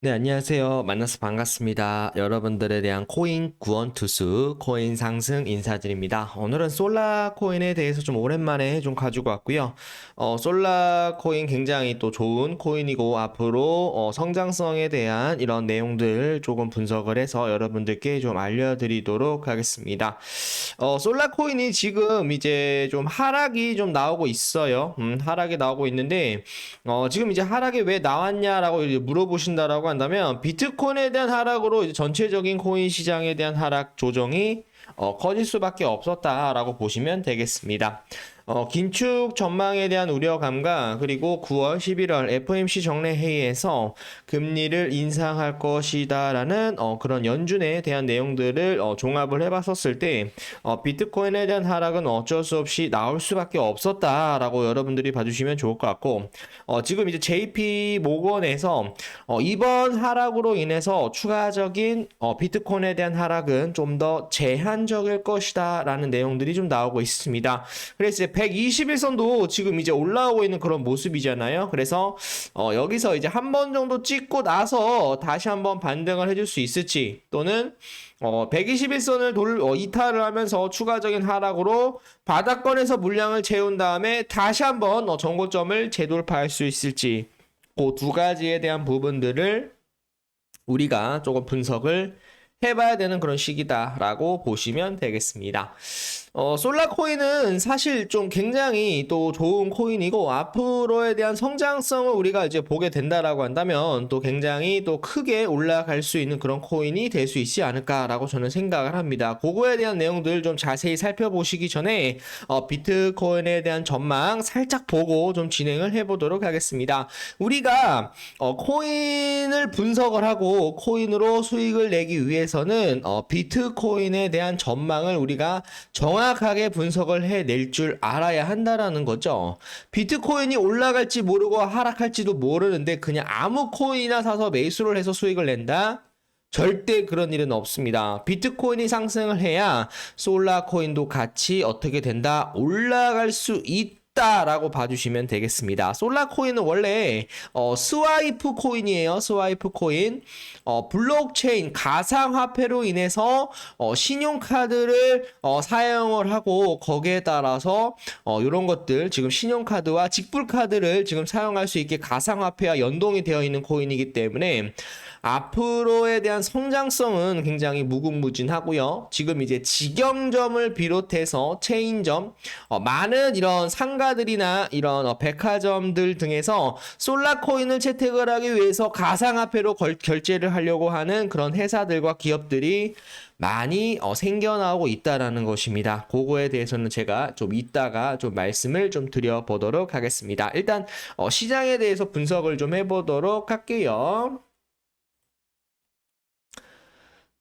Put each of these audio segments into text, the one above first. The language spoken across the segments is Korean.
네, 안녕하세요. 만나서 반갑습니다. 여러분들에 대한 코인 구원 투수, 코인 상승 인사드립니다. 오늘은 솔라 코인에 대해서 좀 오랜만에 좀 가지고 왔고요. 어, 솔라 코인 굉장히 또 좋은 코인이고 앞으로 어, 성장성에 대한 이런 내용들 조금 분석을 해서 여러분들께 좀 알려드리도록 하겠습니다. 어, 솔라 코인이 지금 이제 좀 하락이 좀 나오고 있어요. 음, 하락이 나오고 있는데 어, 지금 이제 하락이 왜 나왔냐라고 물어보신다라고 한다면 비트코인에 대한 하락으로 이제 전체적인 코인 시장에 대한 하락 조정이 어, 커질 수밖에 없었다라고 보시면 되겠습니다. 어, 긴축 전망에 대한 우려감과 그리고 9월, 11월 FOMC 정례 회의에서 금리를 인상할 것이다라는 어, 그런 연준에 대한 내용들을 어, 종합을 해봤었을 때 어, 비트코인에 대한 하락은 어쩔 수 없이 나올 수밖에 없었다라고 여러분들이 봐주시면 좋을 것 같고 어, 지금 이제 JP 모건에서 어, 이번 하락으로 인해서 추가적인 어, 비트코인에 대한 하락은 좀 더 제한적일 것이다라는 내용들이 좀 나오고 있습니다. 그래서 이제 121선도 지금 이제 올라오고 있는 그런 모습이잖아요. 그래서 어, 여기서 이제 한 번 정도 찍고 나서 다시 한번 반등을 해줄 수 있을지 또는 어, 121선을 돌, 어, 이탈을 하면서 추가적인 하락으로 바닥권에서 물량을 채운 다음에 다시 한번 어, 정고점을 재돌파할 수 있을지 그 두 가지에 대한 부분들을 우리가 조금 분석을 해봐야 되는 그런 시기다라고 보시면 되겠습니다. 어, 솔라 코인은 사실 좀 굉장히 또 좋은 코인이고 앞으로에 대한 성장성을 우리가 이제 보게 된다라고 한다면 또 굉장히 또 크게 올라갈 수 있는 그런 코인이 될 수 있지 않을까라고 저는 생각을 합니다. 그거에 대한 내용들 좀 자세히 살펴보시기 전에 어, 비트코인에 대한 전망 살짝 보고 좀 진행을 해보도록 하겠습니다. 우리가 어, 코인을 분석을 하고 코인으로 수익을 내기 위해 서는 어, 비트코인에 대한 전망을 우리가 정확하게 분석을 해낼 줄 알아야 한다라는 거죠. 비트코인이 올라갈지 모르고 하락할지도 모르는데 그냥 아무 코인이나 사서 매수를 해서 수익을 낸다? 절대 그런 일은 없습니다. 비트코인이 상승을 해야 솔라 코인도 같이 어떻게 된다? 올라갈 수 있다. 라고 봐주시면 되겠습니다. 솔라 코인은 원래 어, 스와이프 코인이에요. 스와이프 코인. 어, 블록체인 가상화폐로 인해서 어, 신용카드를 어, 사용을 하고 거기에 따라서 어, 이런 것들 지금 신용카드와 직불카드를 지금 사용할 수 있게 가상화폐와 연동이 되어 있는 코인이기 때문에 앞으로에 대한 성장성은 굉장히 무궁무진하고요. 지금 이제 직영점을 비롯해서 체인점, 어, 많은 이런 상가 들이나 이런 어, 백화점들 등에서 솔라 코인을 채택을 하기 위해서 가상화폐로 걸, 결제를 하려고 하는 그런 회사들과 기업들이 많이 어, 생겨나오고 있다라는 것입니다. 그거에 대해서는 제가 좀 이따가 좀 말씀을 좀 드려보도록 하겠습니다. 일단 어, 시장에 대해서 분석을 좀 해보도록 할게요.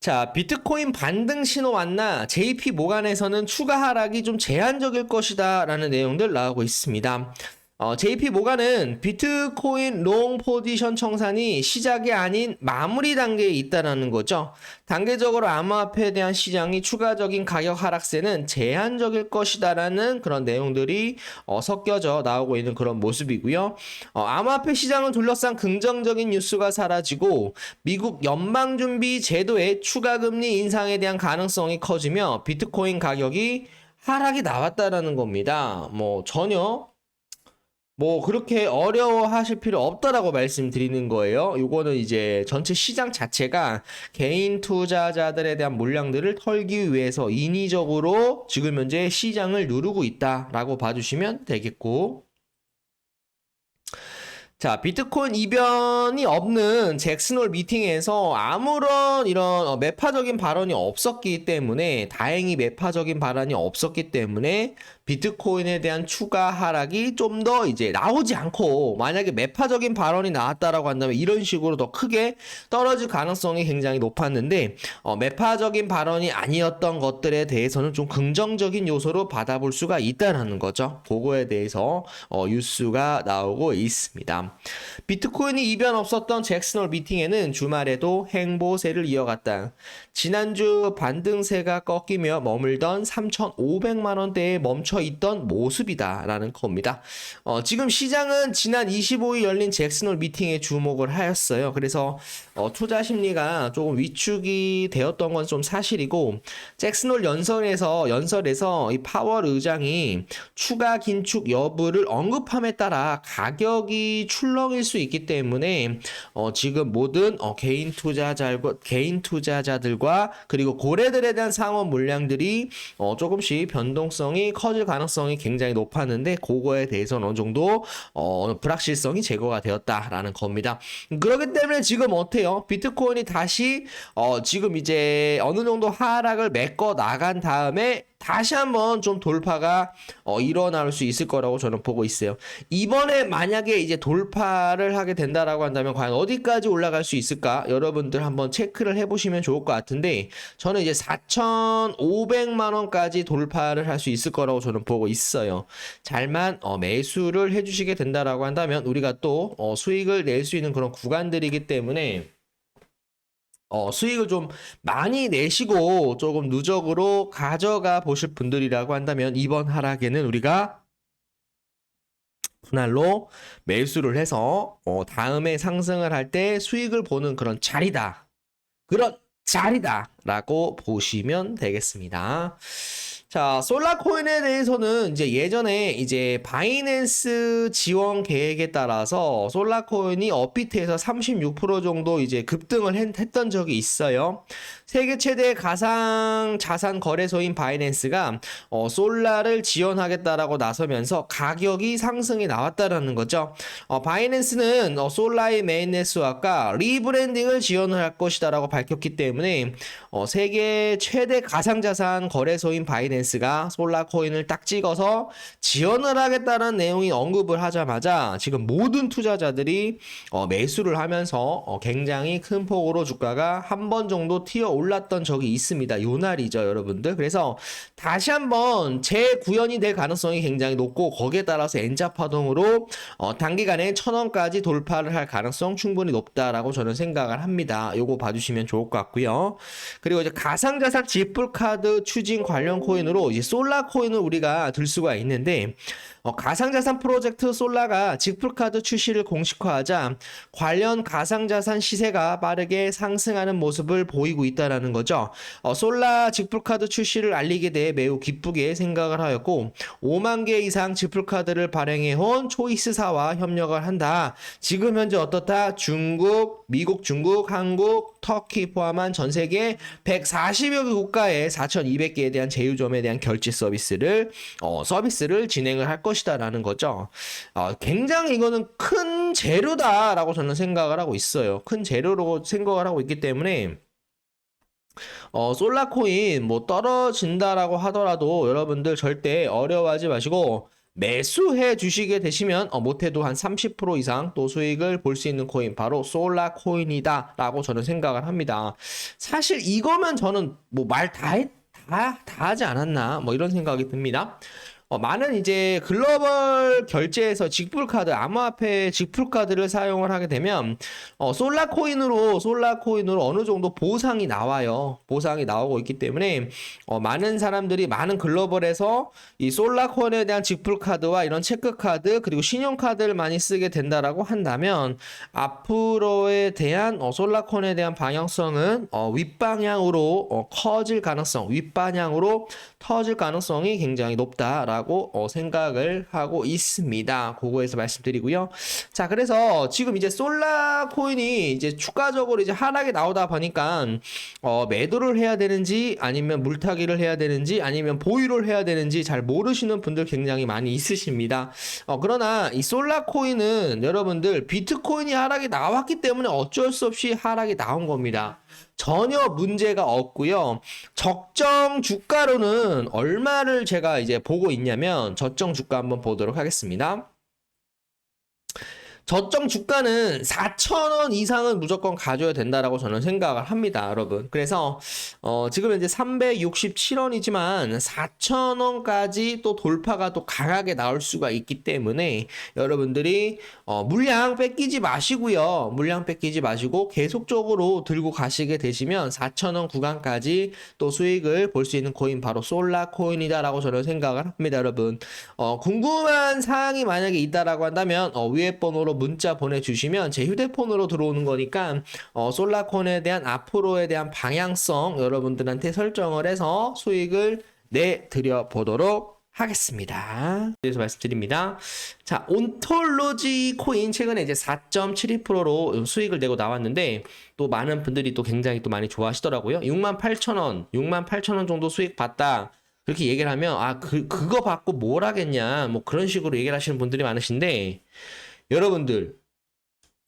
자, 비트코인 반등 신호 왔나? JP 모간에서는 추가 하락이 좀 제한적일 것이다 라는 내용들 나오고 있습니다. 어, JP 모간은 비트코인 롱 포지션 청산이 시작이 아닌 마무리 단계에 있다라는 거죠. 단계적으로 암호화폐에 대한 시장이 추가적인 가격 하락세는 제한적일 것이다라는 그런 내용들이 어, 섞여져 나오고 있는 그런 모습이고요. 어, 암호화폐 시장을 둘러싼 긍정적인 뉴스가 사라지고 미국 연방준비 제도의 추가 금리 인상에 대한 가능성이 커지며 비트코인 가격이 하락이 나왔다라는 겁니다. 뭐 전혀 뭐 그렇게 어려워하실 필요 없다라고 말씀드리는 거예요. 요거는 이제 전체 시장 자체가 개인 투자자들에 대한 물량들을 털기 위해서 인위적으로 지금 현재 시장을 누르고 있다라고 봐주시면 되겠고. 자, 비트코인 이변이 없는 잭슨홀 미팅에서 아무런 이런 어, 매파적인 발언이 없었기 때문에 다행히 매파적인 발언이 없었기 때문에 비트코인에 대한 추가 하락이 좀 더 이제 나오지 않고 만약에 매파적인 발언이 나왔다라고 한다면 이런 식으로 더 크게 떨어질 가능성이 굉장히 높았는데 어, 매파적인 발언이 아니었던 것들에 대해서는 좀 긍정적인 요소로 받아볼 수가 있다라는 거죠. 그거에 대해서 어, 뉴스가 나오고 있습니다. 비트코인이 이변 없었던 잭슨홀 미팅에는 주말에도 행보세를 이어갔다. 지난주 반등세가 꺾이며 머물던 3,500만 원대에 멈춰 있던 모습이다라는 겁니다. 어, 지금 시장은 지난 25일 열린 잭슨홀 미팅에 주목을 하였어요. 그래서 어, 투자 심리가 조금 위축이 되었던 건 좀 사실이고 잭슨홀 연설에서 연설에서 이 파월 의장이 추가 긴축 여부를 언급함에 따라 가격이 출렁일 수 있기 때문에 어, 지금 모든 어, 개인 투자자들과 개인 투자자들과 그리고 고래들에 대한 상호 물량들이 어, 조금씩 변동성이 커질 가능성이 굉장히 높았는데 그거에 대해서는 어느 정도 어, 불확실성이 제거가 되었다라는 겁니다. 그렇기 때문에 지금 어때요? 비트코인이 다시 어, 지금 이제 어느 정도 하락을 메꿔 나간 다음에 다시 한번 좀 돌파가 어, 일어날 수 있을 거라고 저는 보고 있어요. 이번에 만약에 이제 돌파를 하게 된다라고 한다면 과연 어디까지 올라갈 수 있을까? 여러분들 한번 체크를 해보시면 좋을 것 같은데 저는 이제 4,500만 원까지 돌파를 할 수 있을 거라고 저는 보고 있어요. 잘만 어, 매수를 해주시게 된다라고 한다면 우리가 또 어, 수익을 낼 수 있는 그런 구간들이기 때문에 어, 수익을 좀 많이 내시고 조금 누적으로 가져가 보실 분들이라고 한다면 이번 하락에는 우리가 분할로 매수를 해서 어, 다음에 상승을 할 때 수익을 보는 그런 자리다. 그런 자리다라고 보시면 되겠습니다. 자, 솔라 코인에 대해서는 이제 예전에 이제 바이낸스 지원 계획에 따라서 솔라 코인이 업비트에서 36% 정도 이제 급등을 했, 했던 적이 있어요. 세계 최대 가상 자산 거래소인 바이낸스가 어, 솔라를 지원하겠다라고 나서면서 가격이 상승이 나왔다라는 거죠. 어, 바이낸스는 어, 솔라의 메인 네트워크가 리브랜딩을 지원을 할 것이다라고 밝혔기 때문에 어, 세계 최대 가상 자산 거래소인 바이낸스 가 솔라 코인을 딱 찍어서 지원을 하겠다는 내용이 언급을 하자마자 지금 모든 투자자들이 어, 매수를 하면서 어, 굉장히 큰 폭으로 주가가 한 번 정도 튀어 올랐던 적이 있습니다. 요 날이죠, 여러분들. 그래서 다시 한번 재구현이 될 가능성이 굉장히 높고 거기에 따라서 N자 파동으로 어, 단기간에 천 원까지 돌파를 할 가능성 충분히 높다라고 저는 생각을 합니다. 요거 봐주시면 좋을 것 같고요. 그리고 이제 가상자산 지불 카드 추진 관련 코인 으로 이제 솔라 코인을 우리가 들 수가 있는데 어, 가상자산 프로젝트 솔라가 직불카드 출시를 공식화하자 관련 가상자산 시세가 빠르게 상승하는 모습을 보이고 있다라는 거죠. 어, 솔라 직불카드 출시를 알리게 돼 매우 기쁘게 생각을 하였고 5만 개 이상 직불카드를 발행해온 초이스사와 협력을 한다. 지금 현재 어떻다? 중국, 미국, 중국, 한국, 터키 포함한 전 세계 140여 개 국가의 4,200개에 대한 제휴점에 대한 결제 서비스를 어, 서비스를 진행을 할 것 이다라는 거죠. 어, 굉장히 이거는 큰 재료다라고 저는 생각을 하고 있어요. 큰 재료로 생각을 하고 있기 때문에 어, 솔라코인 뭐 떨어진다라고 하더라도 여러분들 절대 어려워하지 마시고 매수해 주시게 되시면 어, 못해도 한 30% 이상 또 수익을 볼 수 있는 코인 바로 솔라 코인이다 라고 저는 생각을 합니다. 사실 이거면 저는 뭐 말다 다, 다 하지 않았나 뭐 이런 생각이 듭니다. 어, 많은 이제 글로벌 결제에서 직불 카드, 암호화폐 직불 카드를 사용을 하게 되면 어, 솔라 코인으로 솔라 코인으로 어느 정도 보상이 나와요. 보상이 나오고 있기 때문에 어, 많은 사람들이 많은 글로벌에서 이 솔라 코인에 대한 직불 카드와 이런 체크 카드 그리고 신용 카드를 많이 쓰게 된다라고 한다면 앞으로에 대한 어, 솔라 코인에 대한 방향성은 어, 윗방향으로 어, 커질 가능성, 윗방향으로 터질 가능성이 굉장히 높다라고 라고 생각을 하고 있습니다. 그거에서 말씀드리고요. 자, 그래서 지금 이제 솔라 코인이 이제 추가적으로 이제 하락이 나오다 보니까 어, 매도를 해야 되는지 아니면 물타기를 해야 되는지 아니면 보유를 해야 되는지 잘 모르시는 분들 굉장히 많이 있으십니다. 어, 그러나 이 솔라 코인은 여러분들 비트코인이 하락이 나왔기 때문에 어쩔 수 없이 하락이 나온 겁니다. 전혀 문제가 없고요. 적정 주가로는 얼마를 제가 이제 보고 있냐면 적정 주가 한번 보도록 하겠습니다. 저점 주가는 4,000원 이상은 무조건 가져야 된다라고 저는 생각을 합니다, 여러분. 그래서 어, 지금 현재 367원이지만 4,000원까지 또 돌파가 또 강하게 나올 수가 있기 때문에 여러분들이 어, 물량 뺏기지 마시고요. 물량 뺏기지 마시고 계속적으로 들고 가시게 되시면 4,000원 구간까지 또 수익을 볼 수 있는 코인 바로 솔라 코인이다라고 저는 생각을 합니다, 여러분. 어, 궁금한 사항이 만약에 있다라고 한다면 어, 위에 번호로 문자 보내주시면 제 휴대폰으로 들어오는 거니까 어, 솔라콘에 대한 앞으로에 대한 방향성 여러분들한테 설정을 해서 수익을 내드려 보도록 하겠습니다. 그래서 말씀드립니다. 자, 온톨로지 코인 최근에 이제 4.72%로 수익을 내고 나왔는데 또 많은 분들이 또 굉장히 또 많이 좋아하시더라고요. 68,000원, 68,000원 정도 수익 봤다. 그렇게 얘기를 하면 아, 그 그거 받고 뭘 하겠냐. 뭐 그런 식으로 얘기를 하시는 분들이 많으신데 여러분들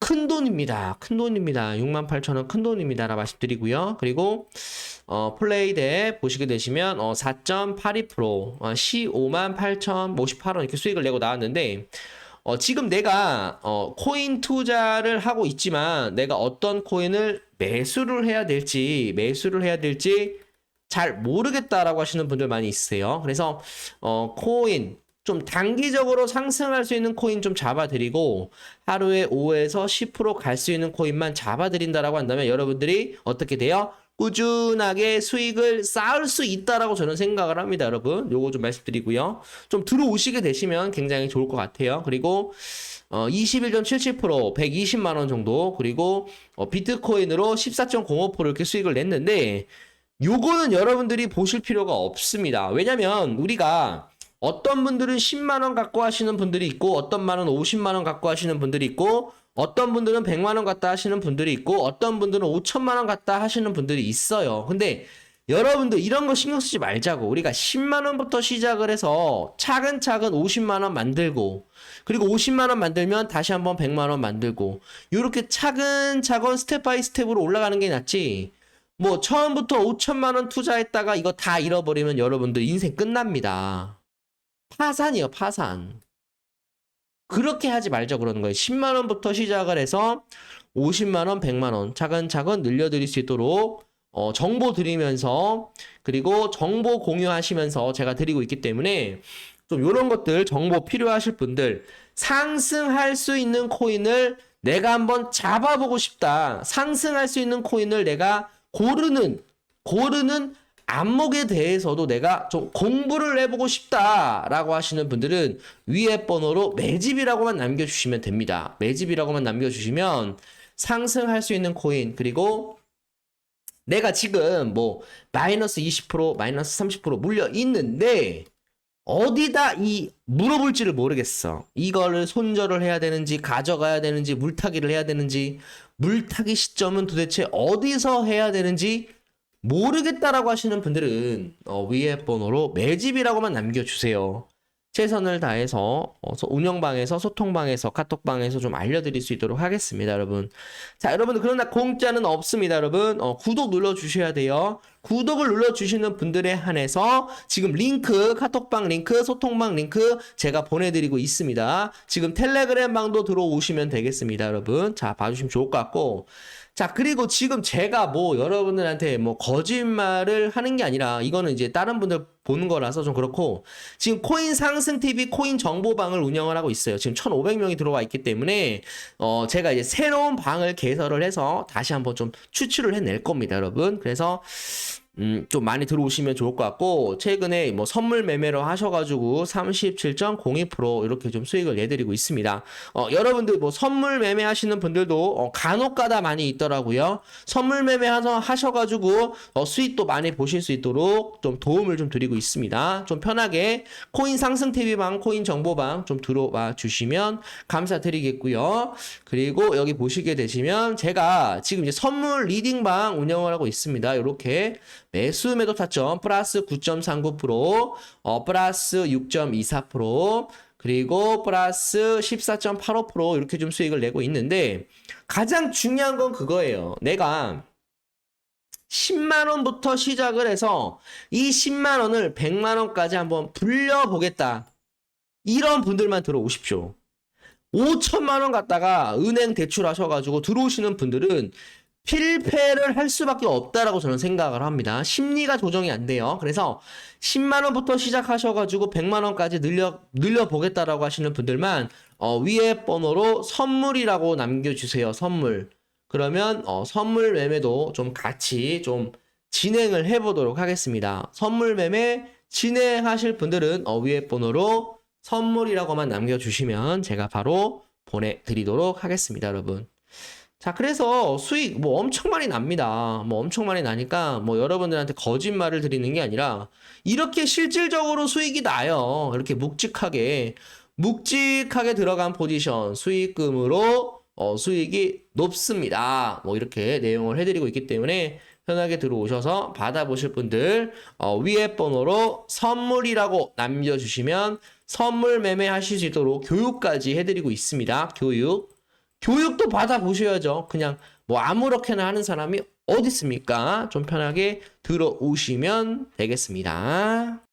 큰 돈입니다. 큰 돈입니다. 68,000원 큰 돈입니다라 말씀드리고요. 그리고 어, 플레이대 보시게 되시면 어, 4.82% 어, 15만 8,058원 이렇게 수익을 내고 나왔는데 어, 지금 내가 어, 코인 투자를 하고 있지만 내가 어떤 코인을 매수를 해야 될지 매수를 해야 될지 잘 모르겠다라고 하시는 분들 많이 있으세요. 그래서 어, 코인 좀 단기적으로 상승할 수 있는 코인 좀 잡아드리고 하루에 5에서 10%갈 수 있는 코인만 잡아드린다라고 한다면 여러분들이 어떻게 돼요? 꾸준하게 수익을 쌓을 수 있다라고 저는 생각을 합니다, 여러분. 요거 좀 말씀드리고요. 좀 들어오시게 되시면 굉장히 좋을 것 같아요. 그리고 어, 21.77% 120만 원 정도 그리고 어, 비트코인으로 14.05% 이렇게 수익을 냈는데 요거는 여러분들이 보실 필요가 없습니다. 왜냐면 우리가 어떤 분들은 10만 원 갖고 하시는 분들이 있고 어떤 분은 50만 원 갖고 하시는 분들이 있고 어떤 분들은 100만 원 갖다 하시는 분들이 있고 어떤 분들은 5천만 원 갖다 하시는 분들이 있어요. 근데 여러분들 이런 거 신경 쓰지 말자고. 우리가 10만 원부터 시작을 해서 차근차근 50만 원 만들고 그리고 50만 원 만들면 다시 한번 100만 원 만들고 이렇게 차근차근 스텝 바이 스텝으로 올라가는 게 낫지. 뭐 처음부터 5천만 원 투자했다가 이거 다 잃어버리면 여러분들 인생 끝납니다. 파산이요, 파산. 그렇게 하지 말자 그러는 거예요. 10만 원부터 시작을 해서 50만 원, 100만 원 차근차근 늘려 드릴 수 있도록 어, 정보 드리면서 그리고 정보 공유하시면서 제가 드리고 있기 때문에 좀 이런 것들 정보 필요하실 분들 상승할 수 있는 코인을 내가 한번 잡아보고 싶다. 상승할 수 있는 코인을 내가 고르는 고르는 안목에 대해서도 내가 좀 공부를 해보고 싶다라고 하시는 분들은 위에 번호로 매집이라고만 남겨주시면 됩니다. 매집이라고만 남겨주시면 상승할 수 있는 코인 그리고 내가 지금 뭐 마이너스 20% 마이너스 30% 물려 있는데 어디다 이 물어볼지를 모르겠어. 이거를 손절을 해야 되는지 가져가야 되는지 물타기를 해야 되는지 물타기 시점은 도대체 어디서 해야 되는지 모르겠다라고 하시는 분들은 어, 위에 번호로 매집이라고만 남겨주세요. 최선을 다해서 어, 소- 운영방에서 소통방에서 카톡방에서 좀 알려드릴 수 있도록 하겠습니다, 여러분. 자, 여러분들 그러나 공짜는 없습니다, 여러분. 어, 구독 눌러주셔야 돼요. 구독을 눌러주시는 분들에 한해서 지금 링크, 카톡방 링크, 소통방 링크 제가 보내드리고 있습니다. 지금 텔레그램 방도 들어오시면 되겠습니다, 여러분. 자, 봐주시면 좋을 것 같고. 자, 그리고 지금 제가 뭐 여러분들한테 뭐 거짓말을 하는 게 아니라 이거는 이제 다른 분들 보는 거라서 좀 그렇고 지금 코인 상승 TV 코인 정보방을 운영을 하고 있어요. 지금 1,500명이 들어와 있기 때문에 어 제가 이제 새로운 방을 개설을 해서 다시 한번 좀 추출을 해낼 겁니다, 여러분. 그래서 음, 좀 많이 들어오시면 좋을 것 같고, 최근에 뭐 선물 매매로 하셔가지고 37.02% 이렇게 좀 수익을 내드리고 있습니다. 어, 여러분들 뭐 선물 매매 하시는 분들도 어, 간혹 가다 많이 있더라고요. 선물 매매 하셔, 하셔가지고 어, 수익도 많이 보실 수 있도록 좀 도움을 좀 드리고 있습니다. 좀 편하게 코인 상승 TV방, 코인 정보방 좀 들어와 주시면 감사드리겠고요. 그리고 여기 보시게 되시면 제가 지금 이제 선물 리딩방 운영을 하고 있습니다. 이렇게 매수 매도 타점 플러스 9.39%, 어, 플러스 6.24%, 그리고 플러스 14.85% 이렇게 좀 수익을 내고 있는데 가장 중요한 건 그거예요. 내가 10만 원부터 시작을 해서 이 10만 원을 100만 원까지 한번 불려 보겠다. 이런 분들만 들어오십시오. 5천만 원 갖다가 은행 대출하셔가지고 들어오시는 분들은 필패를 할 수밖에 없다라고 저는 생각을 합니다. 심리가 조정이 안 돼요. 그래서 10만 원부터 시작하셔 가지고 100만 원까지 늘려 늘려 보겠다라고 하시는 분들만 어, 위에 번호로 선물이라고 남겨 주세요. 선물. 그러면 어, 선물 매매도 좀 같이 좀 진행을 해 보도록 하겠습니다. 선물 매매 진행하실 분들은 어, 위에 번호로 선물이라고만 남겨 주시면 제가 바로 보내 드리도록 하겠습니다, 여러분. 자, 그래서 수익 뭐 엄청 많이 납니다. 뭐 엄청 많이 나니까 뭐 여러분들한테 거짓말을 드리는 게 아니라 이렇게 실질적으로 수익이 나요. 이렇게 묵직하게 묵직하게 들어간 포지션 수익금으로 어, 수익이 높습니다. 뭐 이렇게 내용을 해드리고 있기 때문에 편하게 들어오셔서 받아보실 분들 어, 위에 번호로 선물이라고 남겨주시면 선물 매매하실 수 있도록 교육까지 해드리고 있습니다. 교육. 교육도 받아보셔야죠. 그냥 뭐 아무렇게나 하는 사람이 어디 있습니까? 좀 편하게 들어오시면 되겠습니다.